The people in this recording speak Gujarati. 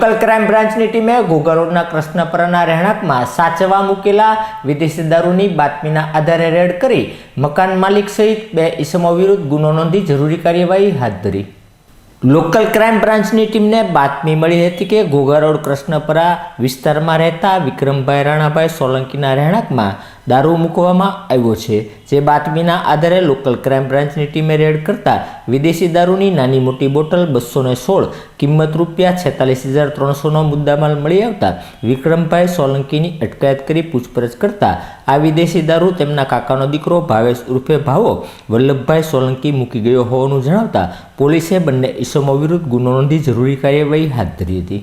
લોકલ ક્રાઇમ બ્રાન્ચની ટીમે ઘોઘા રોડના કૃષ્ણપરાના રહેણાંકમાં સાચવા મૂકેલા વિદેશી દારૂની બાતમીના આધારે રેડ કરી મકાન માલિક સહિત બે ઇસમો વિરુદ્ધ ગુનો નોંધી જરૂરી કાર્યવાહી હાથ ધરી. લોકલ ક્રાઇમ બ્રાન્ચની ટીમને બાતમી મળી હતી કે ઘોઘા રોડ કૃષ્ણપરા વિસ્તારમાં રહેતા વિક્રમભાઈ રાણાભાઈ સોલંકીના રહેણાંકમાં દારૂ મૂકવામાં આવ્યો છે. જે બાતમીના આધારે લોકલ ક્રાઇમ બ્રાન્ચની ટીમે રેડ કરતા વિદેશી દારૂની નાની મોટી બોટલ બસો સોળ કિંમત રૂપિયા છેતાલીસ હજાર ત્રણસોનો મુદ્દામાલ મળી આવતા વિક્રમભાઈ સોલંકીની અટકાયત કરી પૂછપરછ કરતા આ વિદેશી દારૂ તેમના કાકાનો દીકરો ભાવેશ ઉર્ફે ભાવો વલ્લભભાઈ સોલંકી મૂકી ગયો હોવાનું જણાવતા પોલીસે બંને ઈસમો વિરુદ્ધ ગુનો નોંધી જરૂરી કાર્યવાહી હાથ ધરી હતી.